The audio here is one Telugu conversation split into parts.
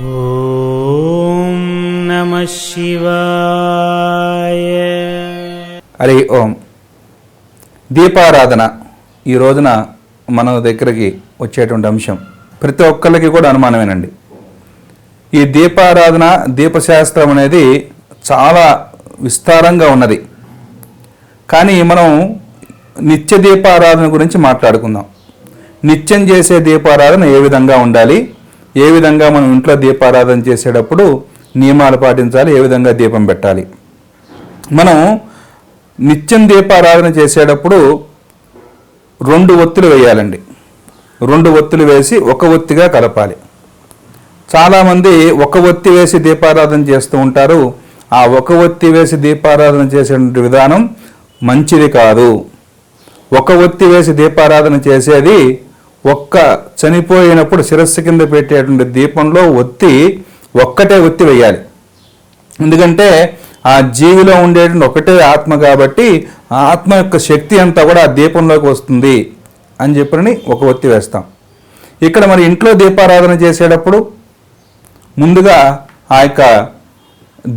ఓం నమ శివాయ. హరి ఓం. దీపారాధన ఈ రోజున మన దగ్గరికి వచ్చేటువంటి అంశం. ప్రతి ఒక్కరికి కూడా అనుమానమేనండి. ఈ దీపారాధన దీపశాస్త్రం అనేది చాలా విస్తారంగా ఉన్నది. కానీ మనం నిత్య దీపారాధన గురించి మాట్లాడుకుందాం. నిత్యం చేసే దీపారాధన ఏ విధంగా ఉండాలి? ఏ విధంగా మనం ఇంట్లో దీపారాధన చేసేటప్పుడు నియమాలు పాటించాలి ఏ విధంగా దీపం పెట్టాలి? మనం నిత్యం దీపారాధన చేసేటప్పుడు రెండు ఒత్తులు వేయాలండి. రెండు ఒత్తులు వేసి ఒక ఒత్తిగా కలపాలి. చాలామంది ఒక ఒత్తి వేసి దీపారాధన చేస్తూ ఉంటారు. ఆ ఒక ఒత్తి వేసి దీపారాధన చేసేటువంటి విధానం మంచిది కాదు. ఒక ఒత్తి వేసి దీపారాధన చేసేది ఒక్క చనిపోయినప్పుడు శిరస్సు కింద పెట్టేటువంటి దీపంలో ఒత్తి ఒక్కటే ఒత్తి వేయాలి. ఎందుకంటే ఆ జీవిలో ఉండేటువంటి ఒకటే ఆత్మ కాబట్టి ఆ ఆత్మ యొక్క శక్తి అంతా కూడా ఆ దీపంలోకి వస్తుంది అని చెప్పని ఒక ఒత్తి వేస్తాం. ఇక్కడ మరి ఇంట్లో దీపారాధన చేసేటప్పుడు ముందుగా ఆ యొక్క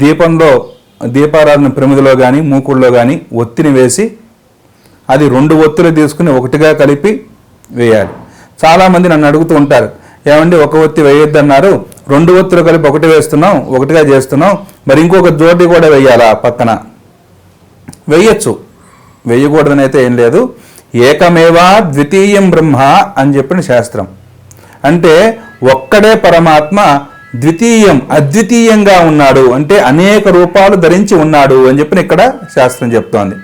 దీపంలో దీపారాధన ప్రమిదిలో కానీ మూకుళ్ళలో కానీ ఒత్తిని వేసి అది రెండు ఒత్తులు తీసుకుని ఒకటిగా కలిపి వేయాలి. చాలామంది నన్ను అడుగుతూ ఉంటారు ఏమండి ఒక ఒత్తి వేయొద్దన్నారు రెండు ఒత్తులు కలిపి ఒకటి వేస్తున్నాం ఒకటిగా చేస్తున్నాం మరి ఇంకొక జోటి కూడా వేయాలా పక్కన? వేయచ్చు. వేయకూడదని అయితే ఏం లేదు. ఏకమేవా ద్వితీయం బ్రహ్మ అని చెప్పిన శాస్త్రం. అంటే ఒక్కడే పరమాత్మ ద్వితీయం అద్వితీయంగా ఉన్నాడు అంటే అనేక రూపాలు ధరించి ఉన్నాడు అని చెప్పిన ఇక్కడ శాస్త్రం చెప్తోంది.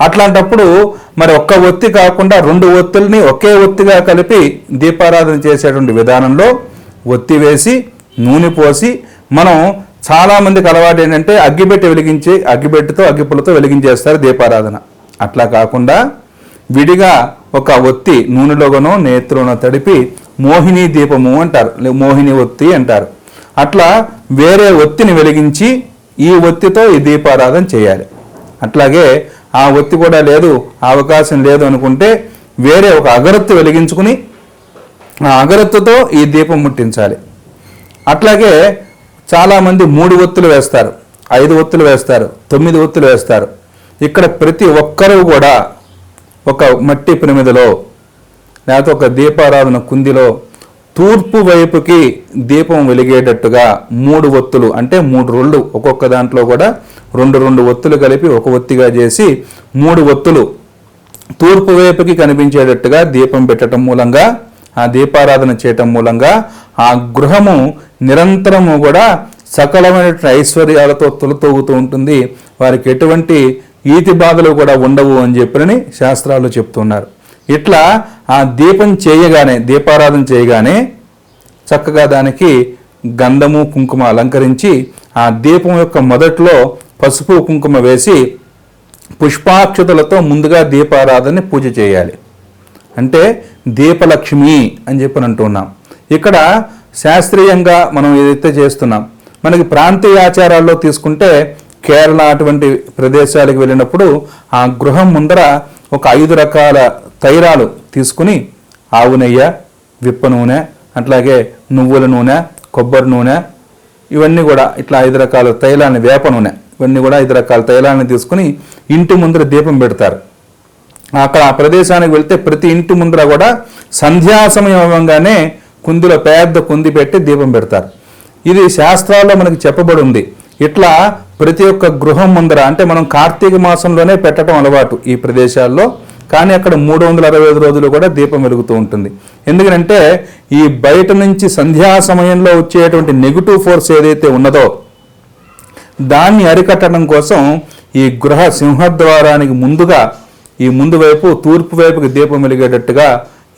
అట్లాంటప్పుడు మరి ఒక్క ఒత్తి కాకుండా రెండు ఒత్తుల్ని ఒకే ఒత్తిగా కలిపి దీపారాధన చేసేటువంటి విధానంలో ఒత్తి వేసి నూనె పోసి మనం చాలామందికి అలవాటు ఏంటంటే అగ్గిపెట్టి వెలిగించి అగ్గిపెట్టితో అగ్గిపుల్లతో వెలిగించేస్తారు దీపారాధన. అట్లా కాకుండా విడిగా ఒక ఒత్తి నూనెలోనో నేతిలోనో తడిపి మోహిని దీపము అంటారు. మోహిని ఒత్తి అంటారు. అట్లా వేరే ఒత్తిని వెలిగించి ఈ ఒత్తితో ఈ దీపారాధన చేయాలి. అట్లాగే ఆ ఒత్తి కూడా లేదు ఆ అవకాశం లేదు అనుకుంటే వేరే ఒక అగరత్తు వెలిగించుకుని ఆ అగరత్తుతో ఈ దీపం ముట్టించాలి. అట్లాగే చాలామంది మూడు ఒత్తులు వేస్తారు ఐదు ఒత్తులు వేస్తారు తొమ్మిది ఒత్తులు వేస్తారు. ఇక్కడ ప్రతి ఒక్కరూ కూడా ఒక మట్టి ప్రమిదలో లేకపోతే ఒక దీపారాధన కుందిలో తూర్పు వైపుకి దీపం వెలిగేటట్టుగా మూడు ఒత్తులు అంటే మూడు రోళ్ళు ఒక్కొక్క దాంట్లో కూడా రెండు రెండు ఒత్తులు కలిపి ఒక ఒత్తిగా చేసి మూడు ఒత్తులు తూర్పు వైపుకి కనిపించేటట్టుగా దీపం పెట్టడం మూలంగా ఆ దీపారాధన చేయటం మూలంగా ఆ గృహము నిరంతరము కూడా సకలమైనటువంటి ఐశ్వర్యాలతో తొలతూగుతూ ఉంటుంది. వారికి ఎటువంటి ఈతి బాధలు కూడా ఉండవు అని చెప్పినని శాస్త్రాలు చెప్తున్నారు. ఇట్లా ఆ దీపం చేయగానే దీపారాధన చేయగానే చక్కగా దానికి గంధము కుంకుమ అలంకరించి ఆ దీపం యొక్క మొదట్లో పసుపు కుంకుమ వేసి పుష్పాక్షతలతో ముందుగా దీపారాధనని పూజ చేయాలి. అంటే దీపలక్ష్మి అని చెప్పని అంటున్నాం. ఇక్కడ శాస్త్రీయంగా మనం ఏదైతే చేస్తున్నాం మనకి ప్రాంతీయ ఆచారాల్లో తీసుకుంటే కేరళ అటువంటి ప్రదేశాలకు వెళ్ళినప్పుడు ఆ గృహం ముందర ఒక ఐదు రకాల తైరాలు తీసుకుని ఆవు నెయ్యి విప్ప నూనె అట్లాగే నువ్వుల నూనె కొబ్బరి నూనె ఇవన్నీ కూడా ఇట్లా ఐదు రకాల తైలాన్ని వేప నూనె ఇవన్నీ కూడా ఐదు రకాల తైలాన్ని తీసుకుని ఇంటి ముందర దీపం పెడతారు. అక్కడ ఆ ప్రదేశానికి వెళ్తే ప్రతి ఇంటి ముందర కూడా సంధ్యా సమయం అవ్వగానే కుందిలో పెద్ద కుంది పెట్టి దీపం పెడతారు. ఇది శాస్త్రాల్లో మనకి చెప్పబడి ఉంది. ఇట్లా ప్రతి ఒక్క గృహం ముందర అంటే మనం కార్తీక మాసంలోనే పెట్టడం అలవాటు ఈ ప్రదేశాల్లో. కానీ అక్కడ మూడు వందల అరవై ఐదు రోజులు కూడా దీపం వెలుగుతూ ఉంటుంది. ఎందుకంటే ఈ బయట నుంచి సంధ్యా సమయంలో వచ్చేటువంటి నెగిటివ్ ఫోర్స్ ఏదైతే ఉన్నదో దాన్ని అరికట్టడం కోసం ఈ గృహ సింహద్వారానికి ముందుగా ఈ ముందు వైపు తూర్పు వైపుకి దీపం వెలిగేటట్టుగా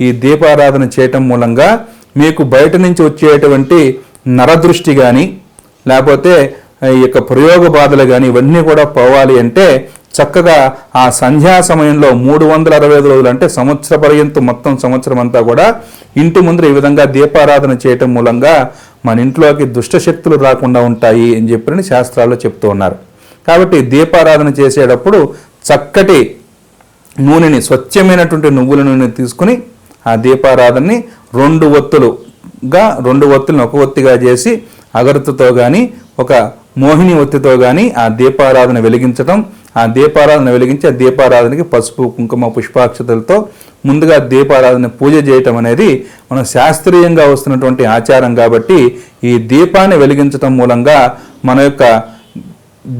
ఈ దీపారాధన చేయటం మూలంగా మీకు బయట నుంచి వచ్చేటువంటి నరదృష్టి కానీ లేకపోతే ఈ యొక్క ప్రయోగ బాధలు కానీ ఇవన్నీ కూడా పోవాలి అంటే చక్కగా ఆ సంధ్యా సమయంలో మూడు వందల అరవై ఐదు రోజులు అంటే సంవత్సర పర్యంతం మొత్తం సంవత్సరం అంతా కూడా ఇంటి ముందర ఈ విధంగా దీపారాధన చేయటం మూలంగా మన ఇంట్లోకి దుష్ట శక్తులు రాకుండా ఉంటాయి అని చెప్పని శాస్త్రాల్లో చెప్తూ ఉన్నారు. కాబట్టి దీపారాధన చేసేటప్పుడు చక్కటి నూనెని స్వచ్ఛమైనటువంటి నువ్వుల నూనె తీసుకుని ఆ దీపారాధనని రెండు ఒత్తులుగా రెండు ఒత్తులను ఒక ఒత్తిగా చేసి అగరత్తుతో కానీ ఒక మోహిని ఒత్తితో కానీ ఆ దీపారాధన వెలిగించటం ఆ దీపారాధన వెలిగించి ఆ దీపారాధనకి పసుపు కుంకుమ పుష్పాక్షతలతో ముందుగా దీపారాధన పూజ చేయటం అనేది మనం శాస్త్రీయంగా వస్తున్నటువంటి ఆచారం కాబట్టి ఈ దీపాన్ని వెలిగించటం మూలంగా మన యొక్క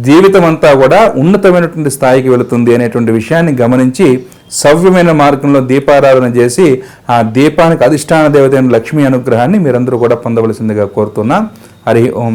జీవితం అంతా కూడా ఉన్నతమైనటువంటి స్థాయికి వెళుతుంది అనేటువంటి విషయాన్ని గమనించి సవ్యమైన మార్గంలో దీపారాధన చేసి ఆ దీపానికి అధిష్టాన దేవత అయిన లక్ష్మీ అనుగ్రహాన్ని మీరందరూ కూడా పొందవలసిందిగా కోరుతున్నాం. హరి ఓం